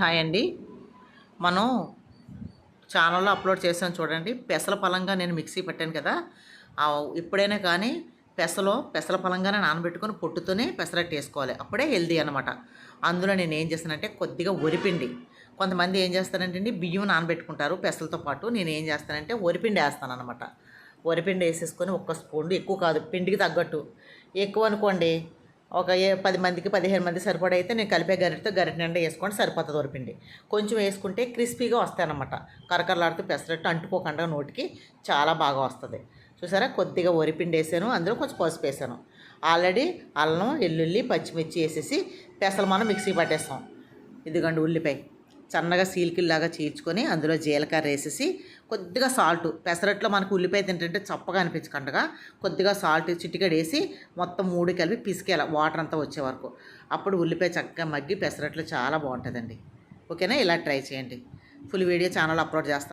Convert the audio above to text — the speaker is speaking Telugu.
హాయ్ అండి. మనం ఛానల్లో అప్లోడ్ చేసాను చూడండి. పెసల పలంగా నేను మిక్సీ పెట్టాను కదా. ఎప్పుడైనా కానీ పెసలో పెసల పలంగానే నానబెట్టుకొని పొట్టుతోనే పెసరట్టు వేసుకోవాలి. అప్పుడే హెల్దీ అనమాట అందులో నేను ఏం చేస్తానంటే కొద్దిగా వరిపిండి. కొంతమంది ఏం చేస్తారంటే అండి బియ్యం నానబెట్టుకుంటారు పెసలతో పాటు. నేను ఏం చేస్తానంటే వరిపిండి వేస్తాను అనమాట వరిపిండి వేసేసుకొని ఒక్క స్పూన్ ఎక్కువ కాదు పిండికి తగ్గట్టు. ఎక్కువ అనుకోండి ఒక ఏ పది మందికి పదిహేను మంది సరిపడా అయితే నేను కలిపే గరిటతో గరిట నిండా వేసుకొని సరిపోతుంది వరిపిండి కొంచెం వేసుకుంటే క్రిస్పీగా వస్తాయన్నమాట. కరకరలాడుతూ పెసరట్టు అంటుకోకుండా నోటికి చాలా బాగా వస్తుంది. చూసారా? కొద్దిగా వరిపిండి వేసాను అందులో కొంచెం పసుపు వేసాను. ఆల్రెడీ అల్లం వెల్లుల్లి పచ్చిమిర్చి వేసేసి పెసలు మనం మిక్సీ పట్టేస్తాం. ఇదిగోండి ఉల్లిపాయ. సన్నగా సీల్కిల్లాగా చీల్చుకొని అందులో జీలకర్ర వేసేసి కొద్దిగా సాల్ట్ పెసరట్లో మనకు ఉల్లిపాయ తింటుంటే చప్పగా అనిపించకుండా కొద్దిగా సాల్ట్ చిటికెడు వేసి మొత్తం మూడు కలిపి పిసికేయాలి వాటర్ అంతా వచ్చే వరకు. అప్పుడు ఉల్లిపాయ చక్కగా మగ్గి పెసరట్లు చాలా బాగుంటుందండి. ఓకేనా? ఇలా ట్రై చేయండి. ఫుల్ వీడియో ఛానల్ అప్లోడ్ చేస్తాను